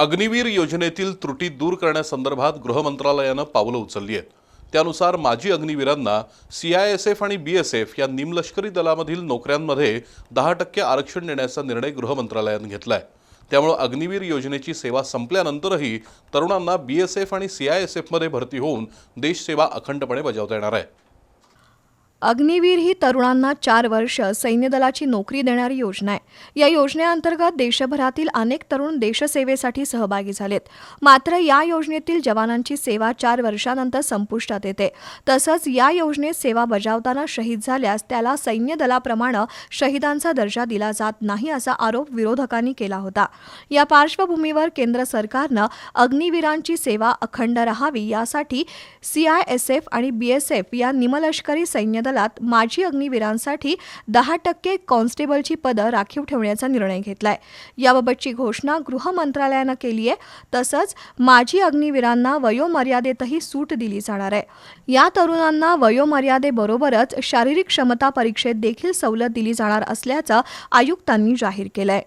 अग्निवीर योजनेतील त्रुटी दूर करण्यासंदर्भात गृहमंत्रालयानं पावलं उचलली आहेत. त्यानुसार माजी अग्निवीरांना सी आय एस एफ आणि बी एस एफ या निमलष्करी दलामधील नोकऱ्यांमध्ये दहा टक्के आरक्षण देण्याचा निर्णय गृहमंत्रालयानं घेतला घेतलाय. त्यामुळे अग्निवीर योजनेची सेवा संपल्यानंतरही तरुणांना बी एस एफ आणि सी आय एस एफमध्ये भरती होऊन देशसेवा अखंडपणे बजावता येणार आहे. अग्निवीर ही तरुणांना चार वर्ष सैन्यदलाची नोकरी देणारी योजना आहे. या योजनेअंतर्गत देशभरातील अनेक तरुण देशसेवेसाठी सहभागी झालेत. मात्र या योजनेतील जवानांची सेवा चार वर्षानंतर संपुष्टात येते. तसंच या योजनेत सेवा बजावताना शहीद झाल्यास त्याला सैन्य दलाप्रमाणे शहीदांचा दर्जा दिला जात नाही असा आरोप विरोधकांनी केला होता. या पार्श्वभूमीवर केंद्र सरकारनं अग्निवीरांची सेवा अखंड राहावी यासाठी सीआयएसएफ आणि बीएसएफ या निमलष्करी सैन्य दलात माजी अग्निवीरांसाठी दहा टक्के कॉन्स्टेबलची पदं राखीव ठेवण्याचा निर्णय घेतलाय. याबाबतची घोषणा गृह मंत्रालयानं केली आहे. तसंच माजी अग्निवीरांना वयोमर्यादेतही सूट दिली जाणार आहे. या तरुणांना वयोमर्यादेबरोबरच शारीरिक क्षमता परीक्षेत देखील सवलत दिली जाणार असल्याचं आयुक्तांनी जाहीर केलंय.